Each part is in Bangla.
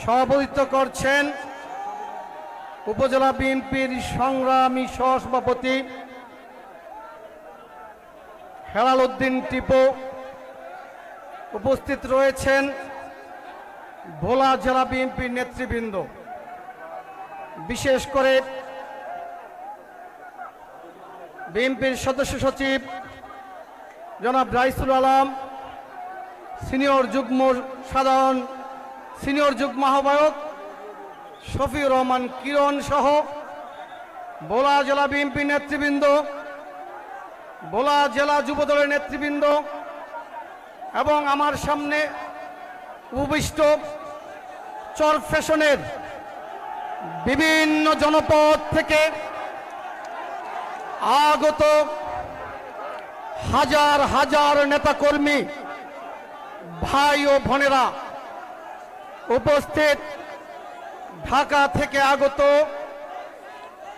সভাপতিত্ব করছেন উপজেলা বিএনপির সংগ্রামী সহসভাপতি হেলাল উদ্দিন টিপু উপস্থিত রয়েছেন ভোলা জেলা বিএনপির নেতৃবৃন্দ। বিশেষ করে বিএনপির সদস্য সচিব জনাব রাইসুল আলম, সিনিয়র যুগ্ম সাধারণ সিনিয়র যুগ্ম আহ্বায়ক শফিউর রহমান কিরণ সহ ভোলা জেলা বিএনপি নেতৃবৃন্দ ভোলা জেলা যুবদলের নেতৃবৃন্দ এবং আমার সামনে উপবিষ্ট চর ফ্যাশনের বিভিন্ন জনপদ থেকে আগত হাজার হাজার নেতাকর্মী, ভাই ও বোনেরা উপস্থিত ঢাকা থেকে আগত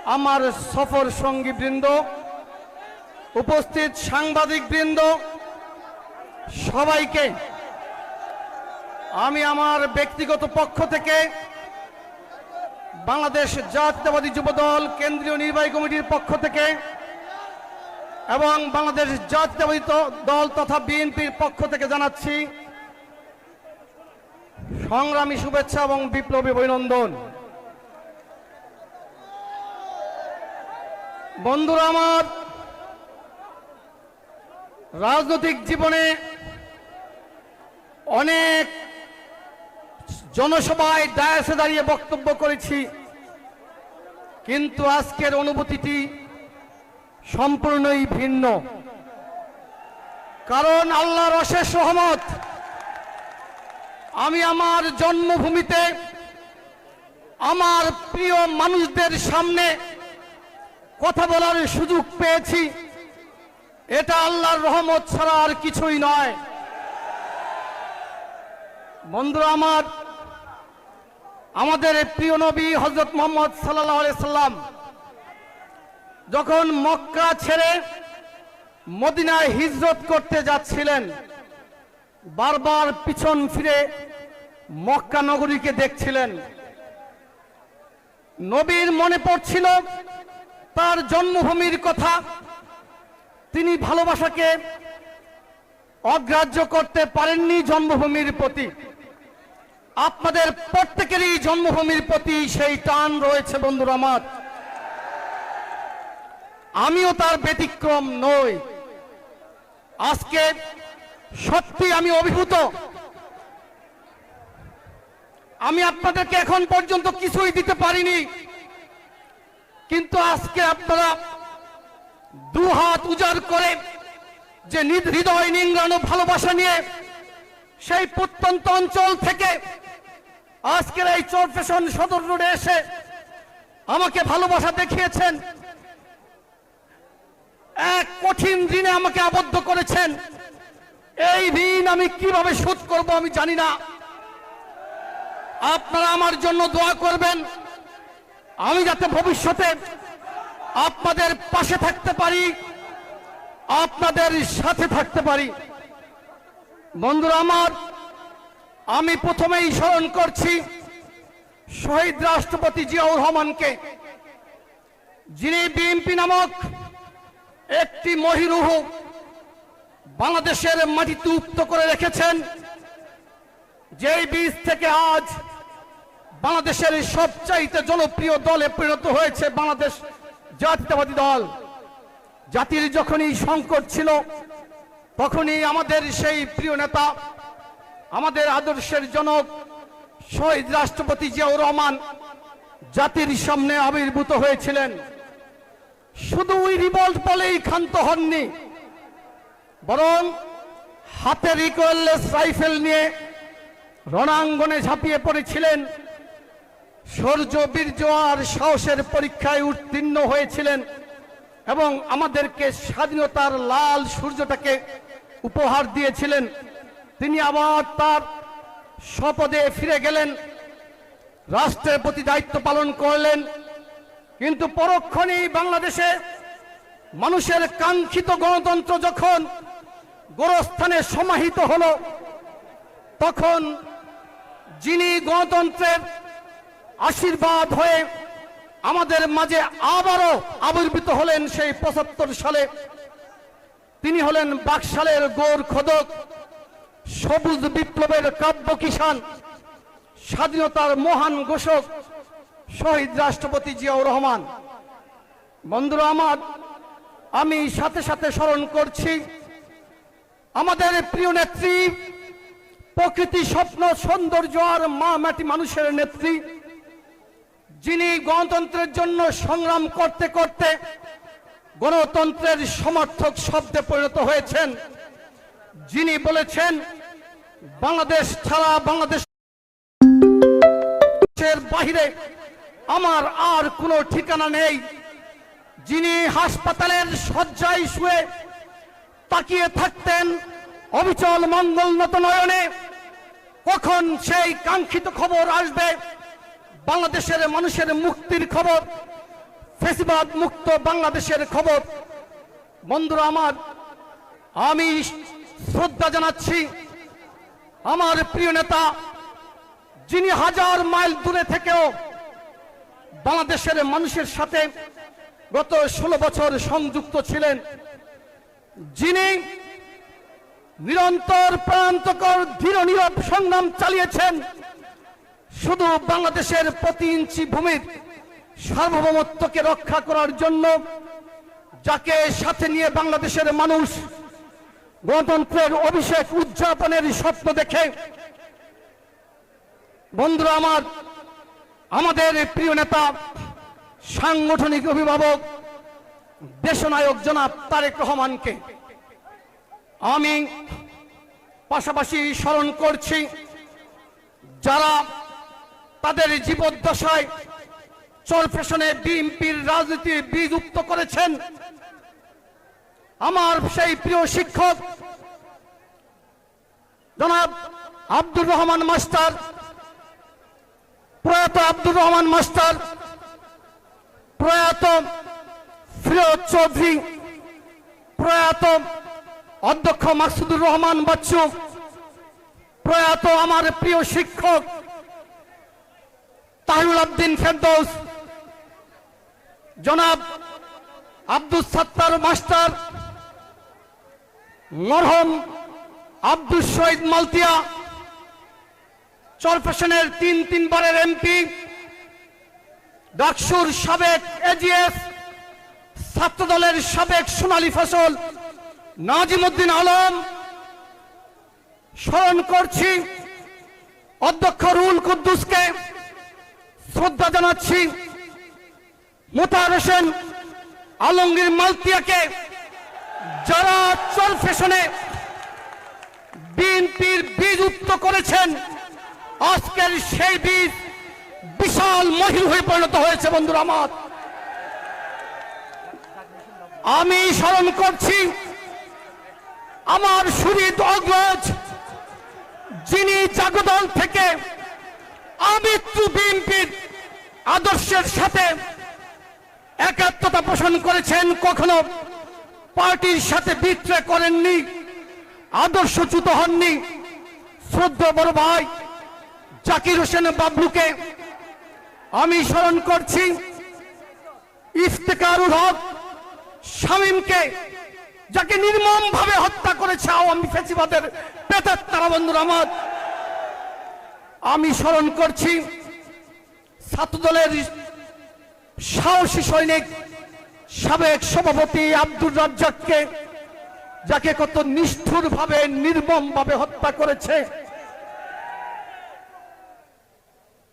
আমার সফর সঙ্গী বৃন্দ, উপস্থিত সাংবাদিক বৃন্দ, সবাইকে আমি আমার ব্যক্তিগত পক্ষ থেকে বাংলাদেশ জাতীয়তাবাদী যুবদল কেন্দ্রীয় নির্বাহী কমিটির পক্ষ থেকে এবং বাংলাদেশ জাতীয়তাবাদী দল তথা বিএনপির পক্ষ থেকে জানাচ্ছি সংগ্রামী শুভেচ্ছা এবং বিপ্লবী অভিনন্দন। বন্ধুরা আমার, রাজনৈতিক জীবনে অনেক জনসভায় ডায়াসে দাঁড়িয়ে বক্তব্য করেছি, কিন্তু আজকের অনুভূতিটি সম্পূর্ণই ভিন্ন। কারণ আল্লাহর অশেষ রহমত আমি আমার জন্মভূমিতে আমার প্রিয় মানুষদের সামনে কথা বলার সুযোগ পেয়েছি। এটা আল্লাহর রহমত ছাড়া আর কিছুই নয়। বন্ধুরা আমার, আমাদের প্রিয় নবী হজরত মোহাম্মদ সাল্লাহ সাল্লাম যখন মক্কা ছেড়ে মদিনায় হিজরত করতে যাচ্ছিলেন, বারবার পিছন ফিরে মক্কা নগরীকে দেখছিলেন। নবীর মনে পড়ছিল তার জন্মভূমির কথা। তিনি ভালোবাসাকে অগ্রাহ্য করতে পারেননি জন্মভূমির প্রতি। আপনাদের প্রত্যেকেরই জন্মভূমির প্রতি সেই টান রয়েছে, বন্ধুরা আমার। আমিও তার ব্যতিক্রম নই। আজকে সত্যি আমি অভিভূত। আমি আপনাদেরকে এখন পর্যন্ত কিছুই দিতে পারিনি। কিন্তু আজকে আপনারা দু হাত উজাড় করে যে হৃদয় নিংড়ানো ভালোবাসা নিয়ে সেই প্রত্যন্ত অঞ্চল থেকে আজকের এই চরফেশন সদর রোডে এসে আমাকে ভালোবাসা দেখিয়েছেন। এক কঠিন ঋণে আমাকে আবদ্ধ করেছেন। এই ঋণ আমি কীভাবে শোধ করব আমি জানি না। আপনারা আমার জন্য দোয়া করবেন। আমি যাতে ভবিষ্যতে আপনাদের পাশে থাকতে পারি, আপনাদের সাথে থাকতে পারি। বন্ধুরা আমার, আমি প্রথমেই স্মরণ করছি শহীদ রাষ্ট্রপতি জিয়াউর রহমানকে, যিনি বিএনপি নামক একটি মহিরুহ বাংলাদেশের মাটিতে উক্ত করে রেখেছেন, যেই বীজ থেকে আজ বাংলাদেশের সবচাইতে জনপ্রিয় দলে পরিণত হয়েছে বাংলাদেশ জাতীয়তাবাদী দল। জাতির যখনই সংকট ছিল, তখনই আমাদের সেই প্রিয় নেতা, আমাদের আদর্শের জনক শহীদ রাষ্ট্রপতি জিয়াউর রহমান জাতির সামনে আবির্ভূত হয়েছিলেন। শুধু ওই রিভল্ট বলেই ক্ষান্ত হননি, বরং হাতে রিকোয়েললেস রাইফেল নিয়ে রণাঙ্গনে ঝাঁপিয়ে পড়েছিলেন শৌর্য বীর্য আর সাহসের পরীক্ষায় উত্তীর্ণ হয়েছিলেন এবং আমাদেরকে স্বাধীনতার লাল সূর্যটাকে উপহার দিয়েছিলেন। তিনি আবার তার স্বপদে ফিরে গেলেন, রাষ্ট্রের প্রতি দায়িত্ব পালন করলেন। কিন্তু পরক্ষণেই বাংলাদেশে মানুষের কাঙ্ক্ষিত গণতন্ত্র যখন গোরস্থানে সমাহিত হলো, তখন যিনি গণতন্ত্রের আশীর্বাদ হয়ে আমাদের মাঝে আবারও আবির্ভূত হলেন সেই পঁচাত্তর সালে। তিনি হলেন বাকশালের গোর খোদক, সবুজ বিপ্লবের কাব্য কিষান স্বাধীনতার মহান ঘোষক শহীদ রাষ্ট্রপতি জিয়াউর রহমান। বন্ধুরা আমার, আমি সাথে সাথে স্মরণ করছি, আমাদের প্রিয় নেত্রী, প্রকৃতি স্বপ্ন, সৌন্দর্য আর মা মাটি মানুষের নেত্রী যিনি গণতন্ত্রের জন্য সংগ্রাম করতে করতে গণতন্ত্রের সমর্থক শব্দে পরিণত হয়েছেন, যিনি বলেছেন, বাংলাদেশ ছাড়া বাংলাদেশের বাহিরে আমার আর কোনো ঠিকানা নেই। যিনি হাসপাতালের শয্যায় শুয়ে তাকিয়ে থাকতেন অবিচল মঙ্গল নয়নে কখন সেই কাঙ্ক্ষিত খবর আসবে বাংলাদেশের মানুষের মুক্তির খবর, ফেসিবাদ মুক্ত বাংলাদেশের খবর। বন্ধুরা আমার, আমি শ্রদ্ধা জানাচ্ছি আমার প্রিয় নেতা, যিনি হাজার মাইল দূরে থেকেও বাংলাদেশের মানুষের সাথে গত ষোলো বছর সংযুক্ত ছিলেন। যিনি নিরন্তর প্রান্তকর ধীর নীরব সংগ্রাম চালিয়েছেন। শুধু বাংলাদেশের প্রতি ইঞ্চি ভূমির সার্বভৌমত্বকে রক্ষা করার জন্য, যাকে সাথে নিয়ে বাংলাদেশের মানুষ গণতন্ত্রের অভিষেক উদযাপনের স্বপ্ন দেখে। বন্ধুরা আমার, আমাদের প্রিয় নেতা, সাংগঠনিক অভিভাবক, দেশনায়ক জনাব তারেক রহমানকে আমি পাশাপাশি স্মরণ করছি, যারা তাদের জীবদ্দশায় চরফেশনে বিএনপির রাজনীতির বীজ উক্ত করেছেন। আমার সেই প্রিয় শিক্ষক, জনাব আব্দুর রহমান মাস্টার, প্রয়াত আব্দুর রহমান মাস্টার, প্রয়াত ফিরোজ চৌধুরী, প্রয়াত অধ্যক্ষ মাসুদুর রহমান বাচ্চু, প্রয়াত আমার প্রিয় শিক্ষক তাহিউল আব্দিন ফেরদৌস। জনাব আব্দুল সত্তার মাস্টার, মরহম আব্দুল শহীদ মালতিয়া চরফেশনের তিন তিনবারের এমপি, ডাকসুর সাবেক এজিএস, ছাত্রদলের সাবেক সোনালী ফসল নাজিমুদ্দিন আলম। স্মরণ করছি, অধ্যক্ষ রুল কুদ্দুসকে শ্রদ্ধা জানাচ্ছি মোতার হোসেন আলমগীর মালতিয়াকে, যারা চল ফেশনে বিএনপির বীজ উত্ত করেছেন, আজকের সেই বীজ বিশাল মহিল হয়ে পরিণত হয়েছে বন্ধুরা আমার। আমি স্মরণ করছি আমার সুরিত অগ্রজ যিনি জাগদল থেকে আমৃত্যু বিএনপির আদর্শের সাথে একাত্মতা পোষণ করেছেন, কখনো পার্টির সাথে বিক্রয় করেননি, আদর্শচ্যুত হননি। শ্রদ্ধা বড় ভাই জাকির হোসেন বাবলুকে আমি স্মরণ করছি ইফতেকারুল হক শামীমকে, যাকে নির্মম ভাবে হত্যা করেছে আওয়ামী ফেসিবাদের পেতার তারা আমার আমি স্মরণ করছি ছাত্রদলের সাহসী সৈনিক সাবেক সভাপতি আব্দুর রাজ্জাককে, যাকে কত নিষ্ঠুর ভাবে নির্মম ভাবে হত্যা করেছে।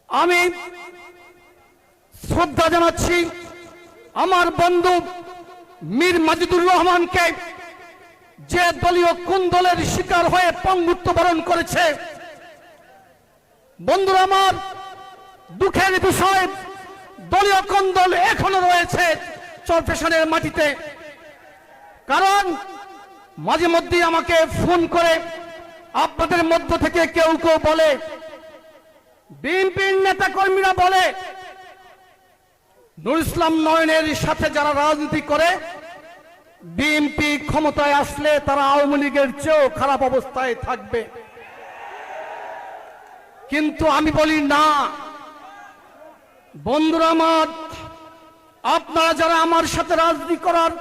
আমি শ্রদ্ধা জানাচ্ছি আমার বন্ধু মীর মাজিদুর রহমানকে, যে দলীয় কুন্দলের শিকার হয়ে পঙ্গুত্ব বরণ করেছে। বন্ধুরা আমার, দুঃখের বিষয়, দলীয় কন্দল এখনও রয়েছে চরফেশনের মাটিতে। কারণ, মাঝে মধ্যে আমাকে ফোন করে আপনাদের মধ্য থেকে কেউ কেউ বলে, বিএনপির নেতা কর্মীরা বলে, নুর ইসলাম নয়নের সাথে যারা রাজনীতি করে, বিএনপি ক্ষমতায় আসলে তারা আওয়ামী লীগের চেয়েও খারাপ অবস্থায় থাকবে। কিন্তু আমি বলি না। বন্ধুরা আমার, আপনারা যারা আমার সাথে রাজনীতি করার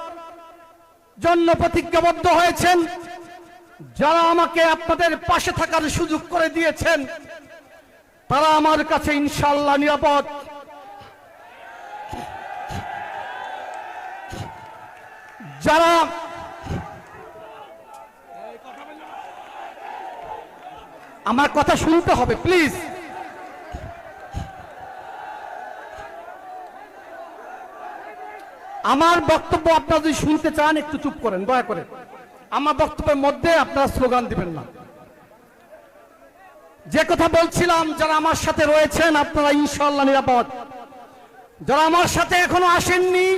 জন্য প্রতিজ্ঞাবদ্ধ হয়েছেন, যারা আমাকে আপনাদের পাশে থাকার সুযোগ করে দিয়েছেন, তারা আমার কাছে ইনশাল্লাহ নিরাপদ। যারা আমার কথা শুনতে হবে প্লিজ আমার বক্তব্য আপনারা যদি শুনতে চান, একটু চুপ করেন, দয়া করে। আমার বক্তব্যের মধ্যে আপনারা স্লোগান দিবেন না। যে কথা বলছিলাম, যারা আমার সাথে রয়েছেন, আপনারা ইনশাল্লাহ নিরাপদ। যারা আমার সাথে এখনও আসেননি,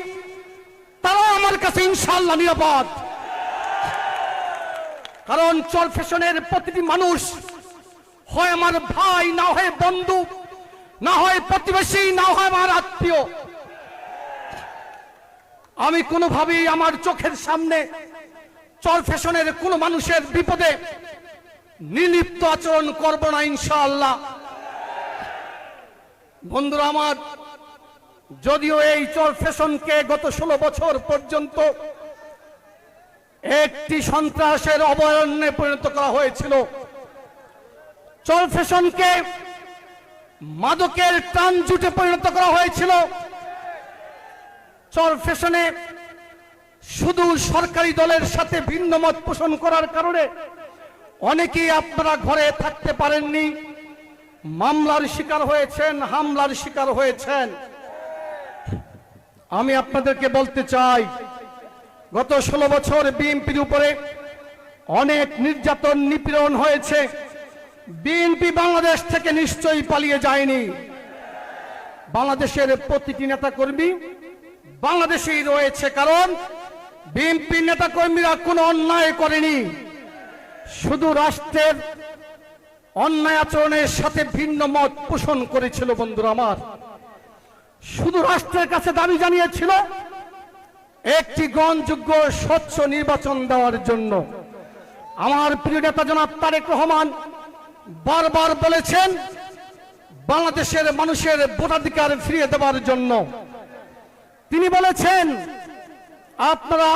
তারাও আমার কাছে ইনশাল্লাহ নিরাপদ। কারণ চল ফ্যাশনের প্রতিটি মানুষ হয় আমার ভাই, না হয় বন্ধু, না হয় প্রতিবেশী, না হয় আমার আত্মীয়। আমি কোনোভাবেই আমার চোখের সামনে চর ফ্যাশনের কোনো মানুষের বিপদে নিলিপ্ত আচরণ করব না, ইনশাআল্লাহ। বন্ধুরা আমার, যদিও এই চল ফ্যাশনকে গত ষোলো বছর পর্যন্ত একটি সন্ত্রাসের অভয়ারণ্যে পরিণত করা হয়েছিল চল ফ্যাশনকে মাদকের টান জুটে পরিণত করা হয়েছিল। চল ফ্যাশনে শুধু সরকারি দলের সাথে ভিন্ন মত পোষণ করার কারণে অনেকেই আপনারা ঘরে থাকতে পারেননি। মামলার শিকার হয়েছেন, হামলার শিকার হয়েছেন। আমি আপনাদেরকে বলতে চাই, গত ষোলো বছর বিএনপির উপরে অনেক নির্যাতন নিপীড়ন হয়েছে। বিএনপি বাংলাদেশ থেকে নিশ্চয়ই পালিয়ে যায়নি। বাংলাদেশের প্রতিটি নেতা কর্মী বাংলাদেশেই রয়েছে কারণ বিএনপি নেতা কর্মীরা কোনো অন্যায় করেনি। শুধু রাষ্ট্রের অন্যায় আচরণের সাথে ভিন্ন মত পোষণ করেছিল বন্ধুরা আমার। শুধু রাষ্ট্রের কাছে দাবি জানিয়েছিল একটি গ্রহণযোগ্য স্বচ্ছ নির্বাচন দেওয়ার জন্য। আমার প্রিয় নেতা জনাব তারেক রহমান বারবার বলেছেন, বাংলাদেশের মানুষের ভোটাধিকার ফিরিয়ে দেওয়ার জন্য। তিনি বলেছেন, আপনারা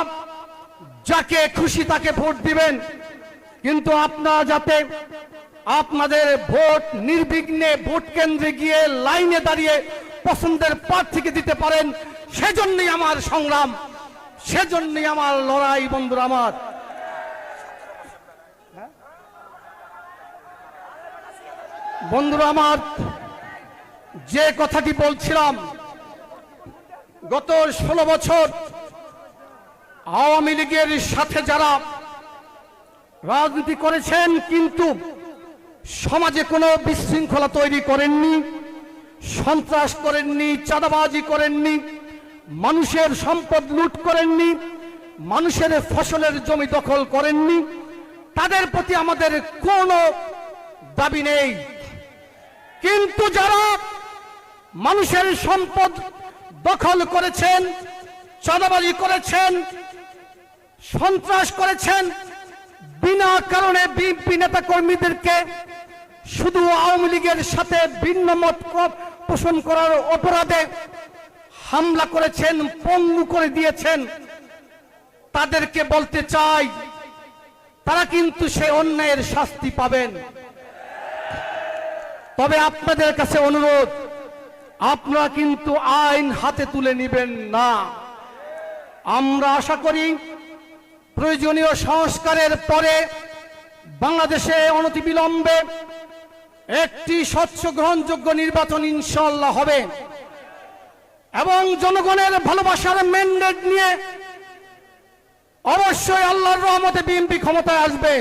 যাকে খুশি তাকে ভোট দিবেন, কিন্তু আপনারা যাতে আপনাদের ভোট নির্বিঘ্নে ভোট কেন্দ্রে গিয়ে লাইনে দাঁড়িয়ে পছন্দের প্রার্থীকে দিতে পারেন, সেজন্যই আমার সংগ্রাম, সেজন্যই আমার লড়াই, বন্ধুরা আমার। বন্ধুরা আমার, যে কথাটি বলছিলাম, গত ষোলো বছর আওয়ামী লীগের সাথে যারা রাজনীতি করেছেন, কিন্তু সমাজে কোনো বিশৃঙ্খলা তৈরি করেননি, সন্ত্রাস করেননি, চাঁদাবাজি করেননি, মানুষের সম্পদ লুট করেননি, মানুষের ফসলের জমি দখল করেননি, তাদের প্রতি আমাদের কোনো দাবি নেই। কিন্তু যারা মানুষের সম্পদ দখল করেছেন, চাঁদাবাজি করেছেন, সন্ত্রাস করেছেন, বিনা কারণে বিএনপি নেতা কর্মীদেরকে শুধু আওয়ামী লীগের সাথে ভিন্ন মত পোষণ করার অপরাধে হামলা করেছেন, পঙ্গু করে দিয়েছেন, তাদেরকে বলতে চাই, তারা কিন্তু সে অন্যায়ের শাস্তি পাবেন। তবে আপনাদের কাছে অনুরোধ, আপনারা কিন্তু আইন হাতে তুলে নেবেন না। আমরা আশা করি প্রয়োজনীয় সংস্কারের পরে বাংলাদেশে অনতিবিলম্বে একটি স্বচ্ছ গ্রহণযোগ্য নির্বাচন ইনশাল্লাহ হবে। এবং জনগণের ভালোবাসার ম্যান্ডেট নিয়ে অবশ্যই আল্লাহর রহমতে বিএনপি ক্ষমতায় আসবে।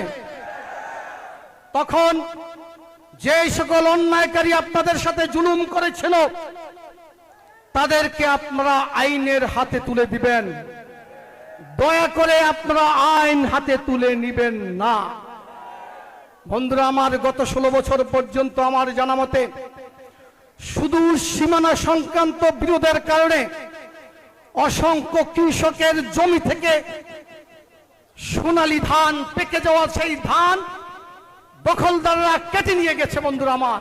তখন যেই সকল অন্যায়কারী আপনাদের সাথে জুলুম করেছিল, তাদেরকে আপনারা আইনের হাতে তুলে দিবেন। দয়া করে আপনারা আইন হাতে তুলে নিবেন না। বন্ধুরা, আমার গত ষোলো বছর পর্যন্ত আমার জানা মতে শুধু সীমানা সংক্রান্ত বিরোধের কারণে অসংখ্য কৃষকের জমি থেকে সোনালী ধান পেকে যাওয়া সেই ধান দখলদাররা কেটে নিয়ে গেছে বন্ধুরা আমার।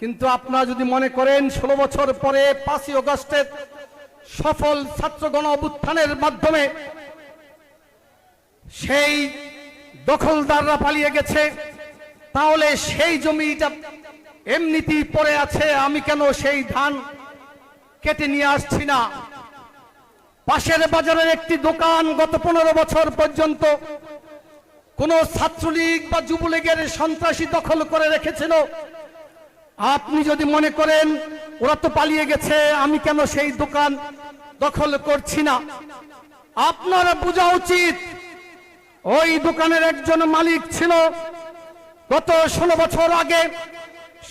কিন্তু আপনারা যদি মনে করেন, ষোলো বছর পরে পাঁচই অগস্টের সফল ছাত্র গণ অভ্যুত্থানের মাধ্যমে সেই দখলদাররা পালিয়ে গেছে, তাহলে সেই জমিটা এমনিতেই পড়ে আছে, আমি কেন সেই ধান কেটে নিয়ে আসছি না? পাশের বাজারের একটি দোকান গত পনেরো বছর পর্যন্ত কোন ছাত্রলীগ বা যুবলীগের সন্ত্রাসী দখল করে রেখেছিল। আপনি যদি মনে করেন, ওরা তো পালিয়ে গেছে, আমি কেন সেই দোকান দখল করছি না? আপনার বোঝা উচিত, ওই দোকানের একজন মালিক ছিল। গত ষোলো বছর আগে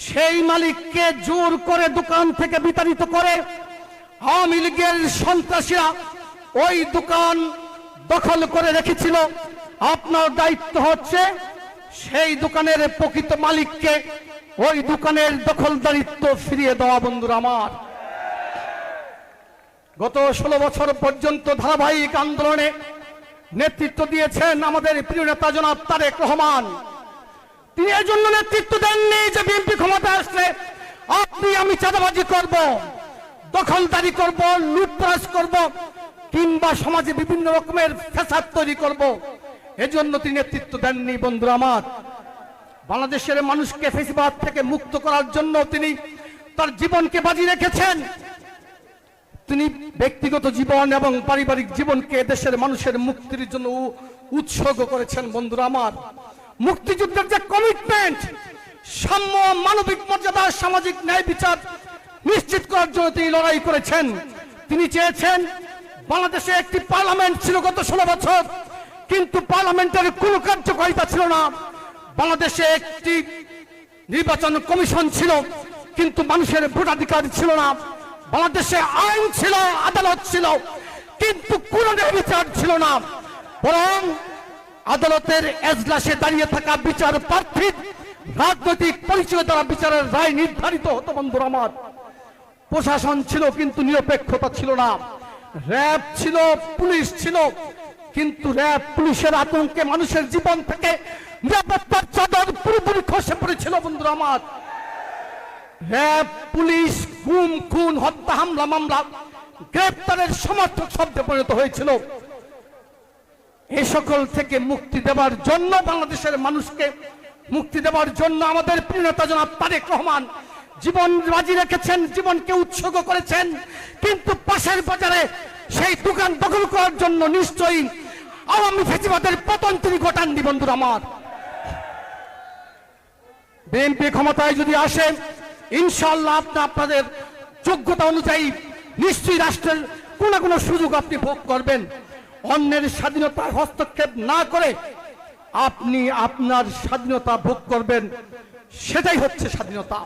সেই মালিককে জোর করে দোকান থেকে বিতাড়িত করে আওয়ামী লীগের সন্ত্রাসীরা ওই দোকান দখল করে রেখেছিল। আপনার দায়িত্ব হচ্ছে সেই দোকানের প্রকৃত মালিককে ওই দোকানের দখলদারিত্ব ফিরিয়ে দেওয়া, বন্ধুরা আমার। গত ষোলো বছর পর্যন্ত ধারাবাহিক আন্দোলনে নেতৃত্ব দিয়েছেন আমাদের প্রিয় নেতা জনাব তারেক রহমান। তিনি এই জন্য নেতৃত্ব দেননি যে বিএনপি ক্ষমতা আসলে আপনি আমি চাঁদাবাজি করব, দখলদারি করব, লুটতরাজ করব, কিংবা সমাজে বিভিন্ন রকমের ফ্যাসাদ তৈরি করব। এজন্য তিনি নেতৃত্ব দেননি, বন্ধুরা আমার। বাংলাদেশের মানুষকে ফেসিবাদ থেকে মুক্ত করার জন্য তিনি তার জীবনকে বাজি রেখেছেন। তিনি ব্যক্তিগত জীবন এবং পারিবারিক জীবনকে দেশের মানুষের মুক্তির জন্য উৎসর্গ করেছেন, বন্ধুরা আমার। মুক্তিযুদ্ধের যে কমিটমেন্ট সাম্য, মানবিক মর্যাদা, সামাজিক ন্যায় বিচার নিশ্চিত করার জন্য তিনি লড়াই করেছেন। তিনি চেয়েছেন বাংলাদেশে একটি পার্লামেন্ট ছিল গত ষোলো বছর। কিন্তু পার্লামেন্টের কোনো কার্যকারিতা ছিল না। বাংলাদেশে একটি নির্বাচন কমিশন ছিল, কিন্তু মানুষের ভোটাধিকার ছিল না। বাংলাদেশে আইন ছিল, আদালত ছিল, কিন্তু কোন বিচার ছিল না। বরং আদালতের এজলাসে দাঁড়িয়ে থাকা বিচার প্রার্থী রাজনৈতিক পরিচয় দ্বারা বিচারের রায় নির্ধারিত হতো, বন্ধুর আমার। প্রশাসন ছিল, কিন্তু নিরপেক্ষতা ছিল না। র্যাব ছিল, পুলিশ ছিল কিন্তু র্যাব পুলিশের আতঙ্কে মানুষের জীবন থেকে নিরাপত্তার চাদর পুরোপুরি খসে পড়েছিল বন্ধুরা আমার। র্যাব পুলিশ, খুন হত্যা, হামলা, মামলা গ্রেপ্তারের সমর্থক শব্দে পরিণত হয়েছিল। এই সকল থেকে মুক্তি দেওয়ার জন্য বাংলাদেশের মানুষকে মুক্তি দেওয়ার জন্য আমাদের প্রিয় নেতা জনাব তারেক রহমান জীবন বাজি রেখেছেন, জীবনকে উৎসর্গ করেছেন। কিন্তু পাশের বাজারে সেই দোকান দখল করার জন্য নিশ্চয়ই আওয়ামী ফেসিবাদের পতন তিনি ঘটাননি বন্ধুরা আমার। বিএনপি ক্ষমতায় যদি আসে ইনশাল্লাহ আপনি আপনাদের যোগ্যতা অনুযায়ী নিশ্চয়ই রাষ্ট্রের কোন কোন সুযোগ আপনি ভোগ করবেন। অন্যের স্বাধীনতার হস্তক্ষেপ না করে আপনি আপনার স্বাধীনতা ভোগ করবেন। সেটাই হচ্ছে স্বাধীনতা।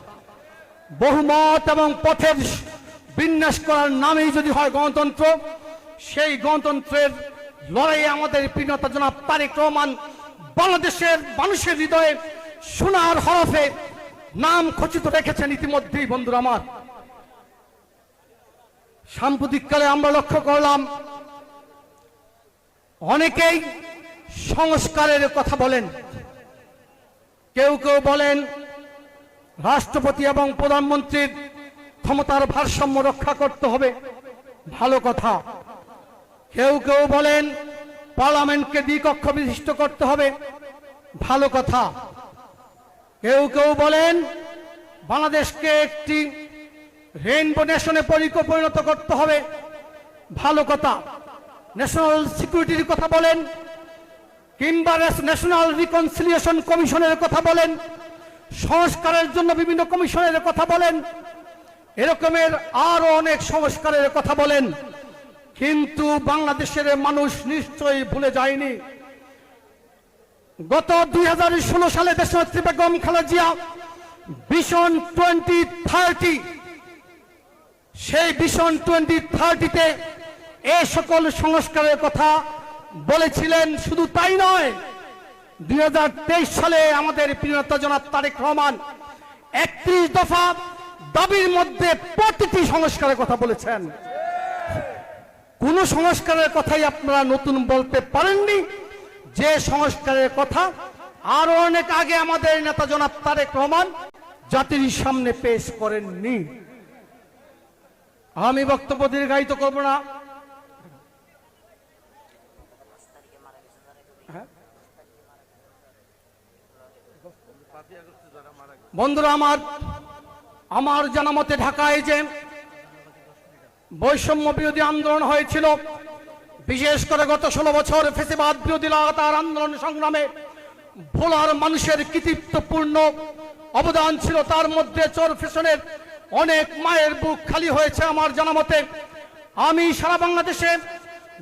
বহুমত এবং পথের বিন্যাস করার নামেই যদি হয় গণতন্ত্র, সেই গণতন্ত্রের লড়াইয়ে আমাদের প্রিয়তা জনাব তারেক রহমান বাংলাদেশের মানুষের হৃদয়ে সোনার হরফে নাম খচিত রেখেছেন ইতিমধ্যেই, বন্ধুরা আমার। সাম্প্রতিককালে আমরা লক্ষ্য করলাম, অনেকেই সংস্কারের কথা বলেন। কেউ কেউ বলেন, রাষ্ট্রপতি এবং প্রধানমন্ত্রীর ক্ষমতার ভারসাম্য রক্ষা করতে হবে। ভালো কথা। কেউ কেউ বলেন, পার্লামেন্টকে দ্বিকক্ষ বিশিষ্ট করতে হবে। ভালো কথা। কেউ কেউ বলেন, বাংলাদেশকে একটি রেইনবো নেশনে পরি- পরিণত করতে হবে। ভালো কথা। ন্যাশনাল সিকিউরিটির কথা বলেন, কিংবা ন্যাশনাল রিকনসিলিয়েশন কমিশনের কথা বলেন, সংস্কারের জন্য বিভিন্ন কমিশনের কথা বলেন, এরকমের আরও অনেক সংস্কারের কথা বলেন। কিন্তু বাংলাদেশের মানুষ নিশ্চয়ই ভুলে যায়নি। গত দুই হাজার ষোলো সালে দেশনেত্রী Begum Khaleda Zia vision twenty thirty, সেই ভিশন টোয়েন্টি থার্টিতে এ সকল সংস্কারের কথা বলেছিলেন। শুধু তাই নয়, দুই সালে আমাদের প্রিয়তা জনাব তারেক রহমান একত্রিশ দফা দাবির মধ্যে প্রতিটি সংস্কারের কথা বলেছেন। কোন সংস্কারের কথাই আপনারা নতুন বলতে পারেননি যে সংস্কারের কথা আরও অনেক আগে আমাদের নেতা জনাব তারেক রহমান জাতির সামনে পেশ করেননি আমি বক্তব্য দীর্ঘায়িত করব না? বন্ধুরা আমার আমার জানা মতে ঢাকায় যে বৈষম্য বিরোধী আন্দোলন হয়েছিল। বিশেষ করে গত ষোলো বছর ফেসিবাদ বিরোধী লাগাতার আন্দোলন সংগ্রামে ভোলার মানুষের কৃতিত্বপূর্ণ অবদান ছিল। তার মধ্যে চোর ফেশনের অনেক মায়ের বুক খালি হয়েছে আমার জানা মতে। আমি সারা বাংলাদেশে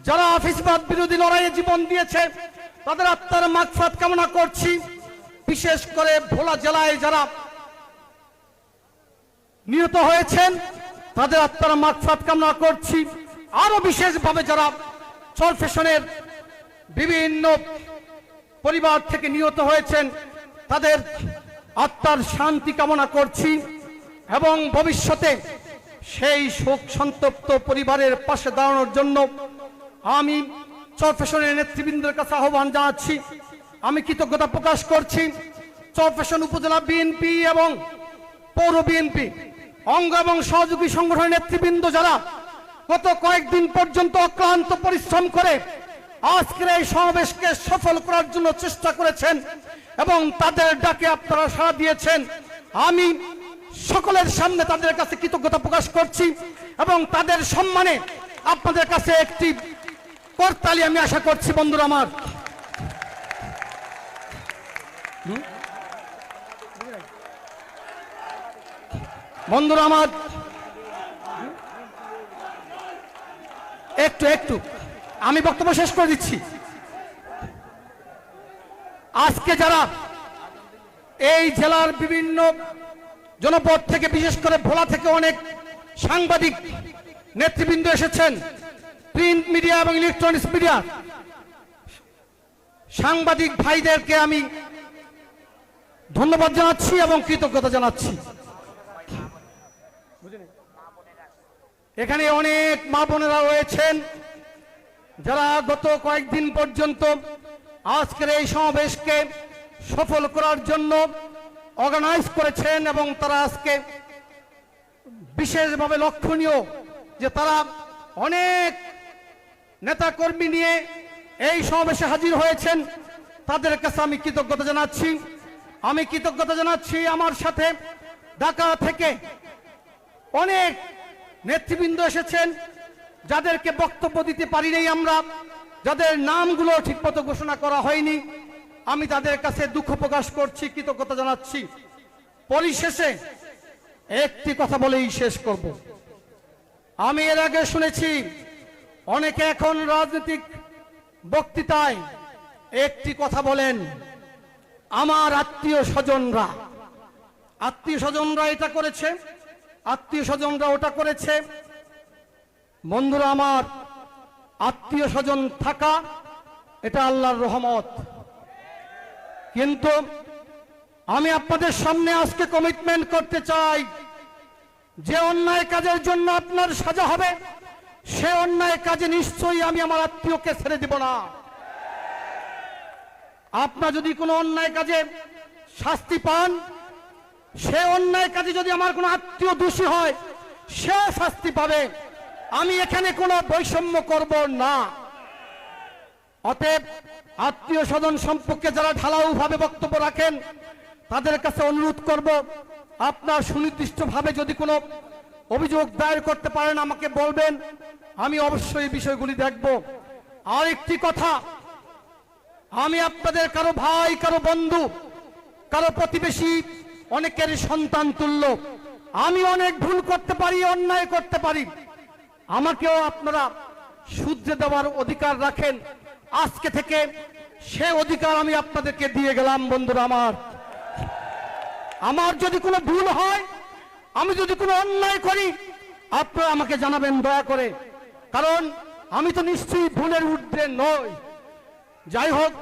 যারা ফেসিবাদ বিরোধী লড়াইয়ে জীবন দিয়েছে, তাদের আত্মার মাগফাত কামনা করছি। বিশেষ করে ভোলা জেলায় যারা নিহত হয়েছেন তাদের আত্মার মাগফাত কামনা করছি। আরও বিশেষভাবে যারা চর ফ্যাশনের বিভিন্ন পরিবার থেকে নিহত হয়েছেন, তাদের আত্মার শান্তি কামনা করছি এবং ভবিষ্যতে সেই শোক সন্তপ্ত পরিবারের পাশে দাঁড়ানোর জন্য আমি চর ফ্যাশনের নেতৃবৃন্দের কাছে আহ্বান জানাচ্ছি। আমি কৃতজ্ঞতা প্রকাশ করছি। চর ফ্যাশন উপজেলা বিএনপি এবং পৌর বিএনপি অঙ্গ এবং সহযোগী সংগঠনের নেতৃবৃন্দ যারা গত কয়েকদিন পর্যন্ত অক্লান্ত পরিশ্রম করে আজকের এই সমাবেশকে সফল করার জন্য চেষ্টা করেছেন এবং তাদের ডাকে আপনারা সাড়া দিয়েছেন। আমি সকলের সামনে তাদের কাছে কৃতজ্ঞতা প্রকাশ করছি এবং তাদের সম্মানে আপনাদের কাছে একটি করতালি আমি আশা করছি, বন্ধুরা আমার। বন্ধুরা আমার, একটু একটু, আমি বক্তব্য শেষ করে দিচ্ছি। আজকে যারা এই জেলার বিভিন্ন জনপদ থেকে, বিশেষ করে ভোলা থেকে অনেক সাংবাদিক, নেতৃবৃন্দ এসেছেন, প্রিন্ট মিডিয়া এবং ইলেকট্রনিক্স মিডিয়া, সাংবাদিক ভাইদেরকে আমি ধন্যবাদ জানাচ্ছি এবং কৃতজ্ঞতা জানাচ্ছি। এখানে অনেক মা বোনেরা রয়েছেন। যারা গত কয়েকদিন পর্যন্ত আজকের এই সমাবেশকে সফল করার জন্য অর্গানাইজ করেছেন এবং তারা আজকে বিশেষভাবে লক্ষণীয় যে তারা অনেক নেতাকর্মী নিয়ে এই সমাবেশে হাজির হয়েছেন। তাদের কাছে আমি কৃতজ্ঞতা জানাচ্ছি। আমি কৃতজ্ঞতা জানাচ্ছি আমার সাথে ঢাকা থেকে অনেক নেতৃবৃন্দ এসেছেন, যাদেরকে বক্তব্য দিতে পারি নাই আমরা, যাদের নামগুলো ঠিকমতো ঘোষণা করা হয়নি, আমি তাদের কাছে দুঃখ প্রকাশ করছি, কৃতজ্ঞতা জানাচ্ছি। পরিশেষে একটি কথা বলেই শেষ করব। আমি এর আগে শুনেছি, অনেকে এখন রাজনৈতিক বক্তৃতায় একটি কথা বলেন, আমার আত্মীয় স্বজনরা। আত্মীয় স্বজনরা এটা করেছে আত্মীয় স্বজনরা ওটা করেছে। বন্ধুরা আমার, আত্মীয় স্বজন থাকা, এটা আল্লাহর রহমত। কিন্তু আমি আপনাদের সামনে আজকে কমিটমেন্ট করতে চাই, যে অন্যায় কাজের জন্য আপনার সাজা হবে, সে অন্যায় কাজে নিশ্চয়ই আমি আমার আত্মীয়কে ছেড়ে দিব না। আপনার যদি কোনো অন্যায় কাজে শাস্তি পান সে অন্যায় কাজে যদি আমার কোনো আত্মীয় দোষী হয়, সে শাস্তি পাবে। আমি এখানে কোনো বৈষম্য করব না। অতএব আত্মীয় স্বজন সম্পর্কে যারা ঢালাউভাবে বক্তব্য রাখেন, তাদের কাছে অনুরোধ করব, আপনার সুনির্দিষ্টভাবে যদি কোনো অভিযোগ দায়ের করতে পারেন, আমাকে বলবেন, আমি অবশ্যই বিষয়গুলি দেখব। আর একটি কথা, আমি আপনাদের কারও ভাই, কারও বন্ধু, কারও প্রতিবেশী অনেকের সন্তান তুল্য। আমি অনেক ভুল করতে পারি, অন্যায় করতে পারি। আমাকেও আপনারা শুদ্ধে দেওয়ার অধিকার রাখেন। আজকে থেকে সে অধিকার আমি আপনাদেরকে দিয়ে গেলাম, বন্ধুরা আমার। আমার যদি কোনো ভুল হয়, আমি যদি কোনো অন্যায় করি, আপনারা আমাকে জানাবেন দয়া করে। কারণ আমি তো নিশ্চয়ই ভুলের ঊর্ধ্বে নই। যাই হোক,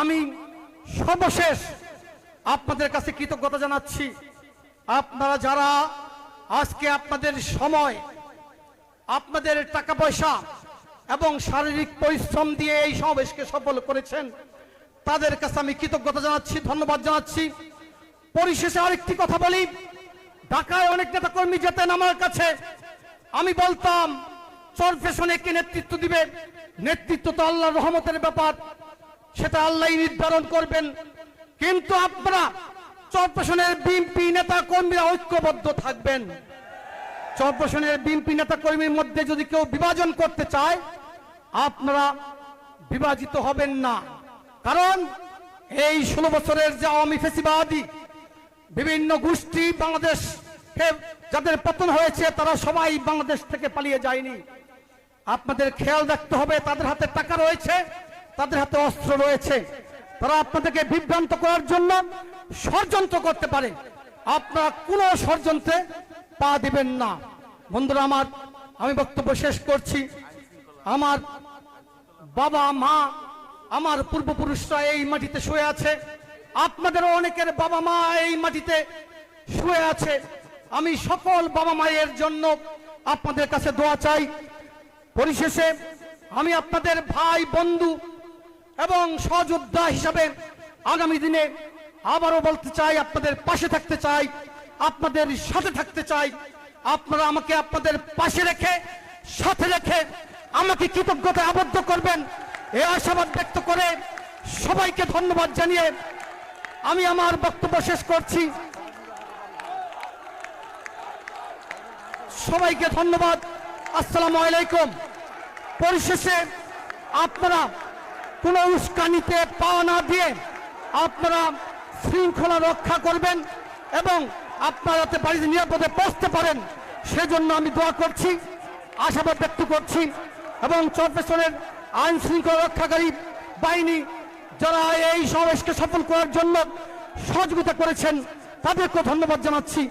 আমি সর্বশেষ আপনাদের কাছে কৃতজ্ঞতা জানাচ্ছি। আপনারা যারা আজকে আপনাদের সময়, আপনাদের টাকা পয়সা এবং শারীরিক পরিশ্রম দিয়ে এই সমাবেশকে সফল করেছেন, তাদের কাছে আমি কৃতজ্ঞতা জানাচ্ছি, ধন্যবাদ জানাচ্ছি। পরিশেষে আরেকটি কথা বলি। ঢাকায় অনেক নেতা কর্মী যেতেন আমার কাছে। আমি বলতাম চরফেশনে কে নেতৃত্ব দিবে? নেতৃত্ব তো আল্লাহ রহমতের ব্যাপার। সেটা আল্লাহ নির্ধারণ করবেন। কিন্তু আপনারা চরফেশনের বিএনপি নেতা কর্মীরা ঐক্যবদ্ধ থাকবেন। চরফেশনের বিএনপি নেতা কর্মীর মধ্যে যদি কেউ বিভাজন করতে চায়, আপনারা বিভাজিত হবেন না। কারণ এই ষোলো বছরের যে আওয়ামী ফেসিবাদী, বিভিন্ন গোষ্ঠী বাংলাদেশ যাদের পতন হয়েছে, তারা সবাই বাংলাদেশ থেকে পালিয়ে যায়নি। আপনাদের খেয়াল রাখতে হবে, তাদের হাতে টাকা রয়েছে, তাদের হাতে অস্ত্র রয়েছে। তারা আপনাদেরকে বিভ্রান্ত করার জন্য ষড়যন্ত্র করতে পারে। আপনারা কোনো ষড়যন্ত্রে পা দিবেন না। বন্ধুরা আমার, আমি বক্তব্য শেষ করছি। আমার বাবা, মা, আমার পূর্বপুরুষরা এই মাটিতে শুয়ে আছে। আপনাদের অনেকের বাবা মা এই মাটিতে শুয়ে আছে। আমি সকল বাবা মায়ের জন্য আপনাদের কাছে দোয়া চাই। পরিশেষে আমি আপনাদের ভাই, বন্ধু এবং সহযোদ্ধা হিসাবে আগামী দিনে আবারও বলতে চাই, আপনাদের পাশে থাকতে চাই, আপনাদের সাথে থাকতে চাই। আপনারা আমাকে আপনাদের পাশে রেখে, সাথে রেখে আমাকে কৃতজ্ঞতা আবদ্ধ করবেন। এ আশাবাদ ব্যক্ত করে সবাইকে ধন্যবাদ জানিয়ে আমি আমার বক্তব্য শেষ করছি। সবাইকে ধন্যবাদ। আসসালামু আলাইকুম। পরিশেষে আপনারা কোনো উস্কানিতে পা না দিয়ে আপনারা শৃঙ্খলা রক্ষা করবেন এবং আপনারা যাতে বাড়িতে নিরাপদে পৌঁছতে পারেন, সেজন্য আমি দোয়া করছি, আশাবাদ ব্যক্ত করছি এবং চরপেশনের আইন শৃঙ্খলা রক্ষাকারী বাহিনী যারা এই সমাবেশকে সফল করার জন্য সহযোগিতা করেছেন, তাদেরকেও ধন্যবাদ জানাচ্ছি।